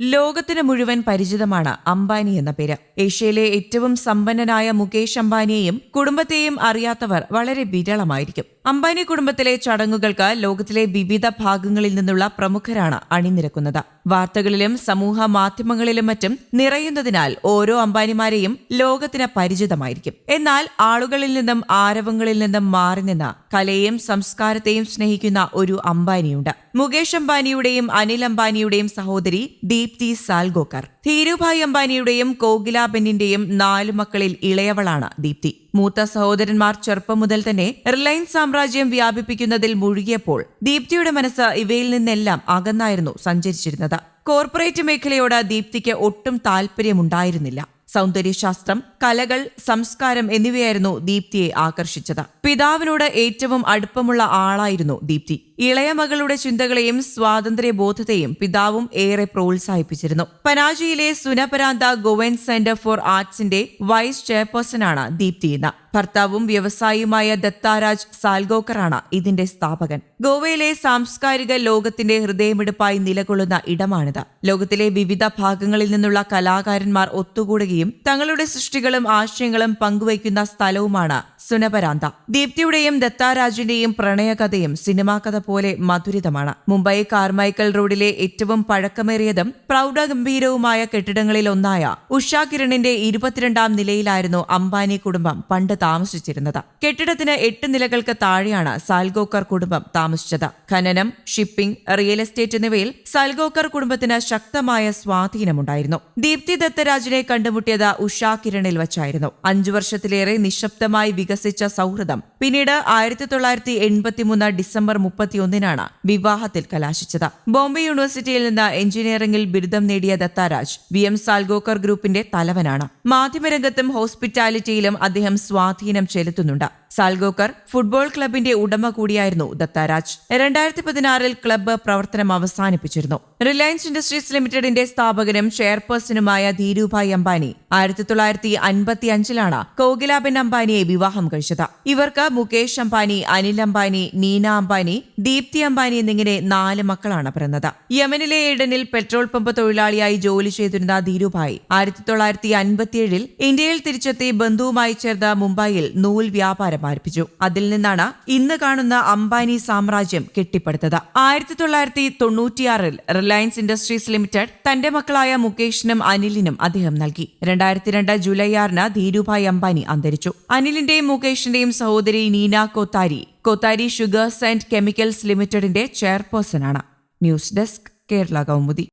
ലോകത്തിന് മുഴുവൻ പരിചിതമാണ് അംബാനി എന്ന പേര്. ഏഷ്യയിലെ ഏറ്റവും സമ്പന്നനായ മുകേഷ് അംബാനിയെയും കുടുംബത്തെയും അറിയാത്തവർ വളരെ വിരളമായിരിക്കും. അംബാനി കുടുംബത്തിലെ ചടങ്ങുകൾക്ക് ലോകത്തിലെ വിവിധ ഭാഗങ്ങളിൽ നിന്നുള്ള പ്രമുഖരാണ് അണിനിരക്കുന്നത്. വാർത്തകളിലും സമൂഹ മാധ്യമങ്ങളിലും മറ്റും നിറയുന്നതിനാൽ ഓരോ അംബാനിമാരെയും ലോകത്തിന് പരിചിതമായിരിക്കും. എന്നാൽ ആളുകളിൽ നിന്നും ആരവങ്ങളിൽ നിന്നും മാറി നിന്ന് കലയെയും സംസ്കാരത്തെയും സ്നേഹിക്കുന്ന ഒരു അംബാനിയുണ്ട്. മുകേഷ് അംബാനിയുടെയും അനിൽ അംബാനിയുടെയും സഹോദരി ദീപ്തി സാൽഗോക്കർ. ധീരുഭായ് അംബാനിയുടെയും കോകിലാബെന്നിന്റെയും നാലു മക്കളിൽ ഇളയവളാണ് ദീപ്തി. മൂത്ത സഹോദരന്മാർ ചെറുപ്പം മുതൽ തന്നെ റിലയൻസ് സാമ്രാജ്യം വ്യാപിപ്പിക്കുന്നതിൽ മുഴുകിയപ്പോൾ ദീപ്തിയുടെ മനസ്സ് ഇവയിൽ നിന്നെല്ലാം അകന്നായിരുന്നു സഞ്ചരിച്ചിരുന്നത്. കോർപ്പറേറ്റ് മേഖലയോട് ദീപ്തിക്ക് ഒട്ടും താൽപര്യമുണ്ടായിരുന്നില്ല സൗന്ദര്യശാസ്ത്രം കലകൾ സംസ്കാരം എന്നിവയായിരുന്നു ദീപ്തിയെ ആകർഷിച്ചത്. പിതാവിനോട് ഏറ്റവും അടുപ്പമുള്ള ആളായിരുന്നു ദീപ്തി. ഇളയ മകളുടെ ചിന്തകളെയും സ്വാതന്ത്ര്യ ബോധത്തെയും പിതാവും ഏറെ പ്രോത്സാഹിപ്പിച്ചിരുന്നു. പനാജിയിലെ സുനപരാന്ത ഗോവൻ സെന്റർ ഫോർ ആർട്സിന്റെ വൈസ് ചെയർപേഴ്സണാണ് ദീപ്തി എന്ന. ഭർത്താവും വ്യവസായിയുമായ ദത്താരാജ് സാൽഗോക്കറാണ് ഇതിന്റെ സ്ഥാപകൻ. ഗോവയിലെ സാംസ്കാരിക ലോകത്തിന്റെ ഹൃദയമെടുപ്പായി നിലകൊള്ളുന്ന ഇടമാണിത്. ലോകത്തിലെ വിവിധ ഭാഗങ്ങളിൽ നിന്നുള്ള കലാകാരന്മാർ ഒത്തുകൂടുകയും തങ്ങളുടെ സൃഷ്ടികളും ആശയങ്ങളും പങ്കുവയ്ക്കുന്ന സ്ഥലവുമാണ് സുനപരാന്ത. ദീപ്തിയുടെയും ദത്താരാജിന്റെയും പ്രണയകഥയും സിനിമാ കഥ പോലെ മധുരിതമാണ്. മുംബൈ കാർമൈക്കൽ റോഡിലെ ഏറ്റവും പഴക്കമേറിയതും പ്രൗഢഗംഭീരവുമായ കെട്ടിടങ്ങളിൽ ഒന്നായ ഉഷാ കിരണിന്റെ ഇരുപത്തിരണ്ടാം നിലയിലായിരുന്നു അംബാനി കുടുംബം പണ്ട് താമസിച്ചിരുന്നത്. കെട്ടിടത്തിന് എട്ട് നിലകൾക്ക് താഴെയാണ് സാൽഗോക്കർ കുടുംബം താമസിച്ചത്. ഖനനം ഷിപ്പിംഗ് റിയൽ എസ്റ്റേറ്റ് എന്നിവയിൽ സാൽഗോക്കർ കുടുംബത്തിന് ശക്തമായ സ്വാധീനമുണ്ടായിരുന്നു. ദീപ്തി ദത്തരാജിനെ കണ്ടുമുട്ടിയത് ഉഷാ കിരണിൽ വച്ചായിരുന്നു. അഞ്ചു വർഷത്തിലേറെ നിശബ്ദമായി വികസിച്ച സൗഹൃദം. പിന്നീട് ആയിരത്തി തൊള്ളായിരത്തി എൺപത്തിമൂന്ന് ഡിസംബർ മുപ്പത്തിയൊന്നിനാണ് വിവാഹത്തിൽ കലാശിച്ചത്. ബോംബെ യൂണിവേഴ്സിറ്റിയിൽ നിന്ന് എഞ്ചിനീയറിംഗിൽ ബിരുദം നേടിയ ദത്താരാജ് വി എം സാൽഗോക്കർ ഗ്രൂപ്പിന്റെ തലവനാണ്. മാധ്യമരംഗത്തും ഹോസ്പിറ്റാലിറ്റിയിലും അദ്ദേഹം സ്വാധീനം ചെലുത്തുന്നുണ്ട്. സാൽഗോക്കർ ഫുട്ബോൾ ക്ലബിന്റെ ഉടമ കൂടിയായിരുന്നു ദത്താരാജ്. രണ്ടായിരത്തി പതിനാറിൽ ക്ലബ്ബ് പ്രവർത്തനം അവസാനിപ്പിച്ചിരുന്നു. റിലയൻസ് ഇൻഡസ്ട്രീസ് ലിമിറ്റഡിന്റെ സ്ഥാപകനും ചെയർപേഴ്സണുമായ ധീരുഭായ് അംബാനി ആയിരത്തി തൊള്ളായിരത്തി അൻപത്തി അഞ്ചിലാണ് കോകിലാബെൻ അംബാനിയെ വിവാഹം കഴിച്ചത്. ഇവർക്ക് മുകേഷ് അംബാനി അനിൽ അംബാനി നീന അംബാനി ദീപ്തി അംബാനി എന്നിങ്ങനെ നാല് മക്കളാണ് പിറന്നത്. യമനിലെ ഏഡനിൽ പെട്രോൾ പമ്പ് തൊഴിലാളിയായി ജോലി ചെയ്തിരുന്ന ധീരുഭായ് ആയിരത്തി തൊള്ളായിരത്തി അൻപത്തിയേഴിൽ ഇന്ത്യയിൽ തിരിച്ചെത്തി ബന്ധുവുമായി ചേർന്ന് മുംബൈയിൽ നൂൽ വ്യാപാരം ആരംഭിച്ചു അതിൽ നിന്നാണ് ഇന്ന് കാണുന്ന അംബാനി സാമ്രാജ്യം കെട്ടിപ്പടുത്തത്. ആയിരത്തി തൊള്ളായിരത്തി തൊണ്ണൂറ്റിയാറിൽ റിലയൻസ് ഇൻഡസ്ട്രീസ് ലിമിറ്റഡ് തന്റെ മക്കളായ മുകേഷിനും അനിലിനും അദ്ദേഹം നൽകി. രണ്ടായിരത്തി രണ്ട് ജൂലൈ ആറിന് ധീരുഭായ് അംബാനി അന്തരിച്ചു. അനിലിന്റെയും മുകേഷിന്റെയും സഹോദരി Nina Kothari Kothari sugars and chemicals ലിമിറ്റഡിന്റെ ചെയർപേഴ്സണാണ്. News desk Kerala Kaumudi.